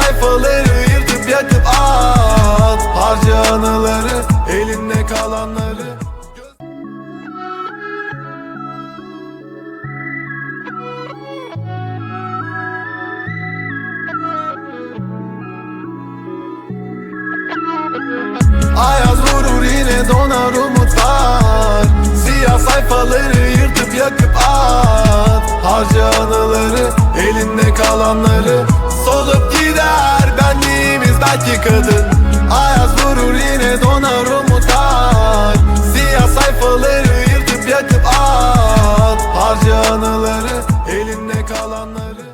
sayfaları yırtıp yakıp at. Harca anıları elinde kalanları. Ayaz vurur yine donar umutlar. Siyah sayfaları yırtıp yakıp at. Harca anıları elinde kalanları kadın. Ayaz vurur yine donar umutlar. Siyah sayfaları yırtıp yakıp at. Harca anıları elinde kalanları.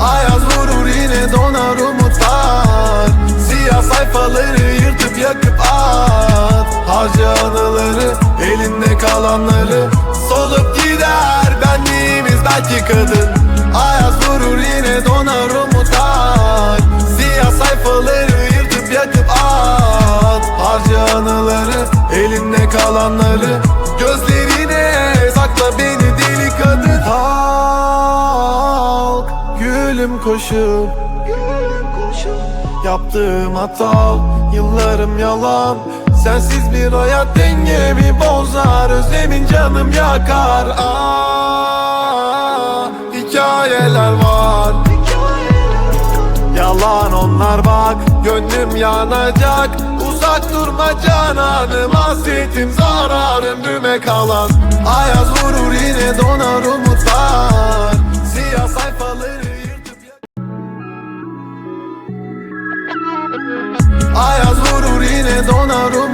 Ayaz vurur yine donar umutlar. Siyah sayfaları yırtıp yakıp at. Harca elinde kalanları Solup gider. Benliğimizdeki kadın. Ayaz vurur yine donar umutlar Siyah sayfaları yırtıp yakıp at. Harca anıları elinde kalanları Gözlerine sakla beni deli kadın. Halk gülüm koşup. Yaptığım hata yıllarım yalan Sensiz bir hayat dengemi bozar? Özlemin canım yakar. Aa, Hikayeler var. Yalan onlar bak Gönlüm yanacak. Uzak durma cananım Hasretim zararım düme kalan. Ayaz vurur yine donar umutlar. Siyah sayfaları Ayaz vurur yine donar umutlar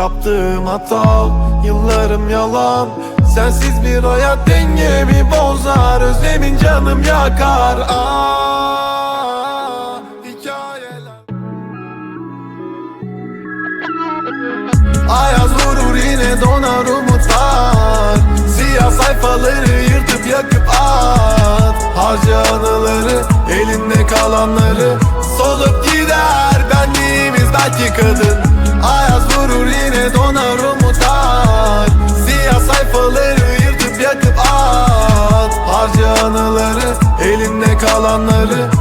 Yaptığım hata yıllarım yalan. Sensiz bir hayat dengemi bozar Özlemin canım yakar. Aa, Hikayeler. Ayaz vurur yine donar umutlar. Siyah sayfaları yırtıp yakıp at. Harca anıları elinde kalanları Solup gider. Benliğimizdeki kadın Ayaz vurur yine donar umutlar. Siyah sayfaları yırtıp yakıp at. Harca anıları elinde kalanları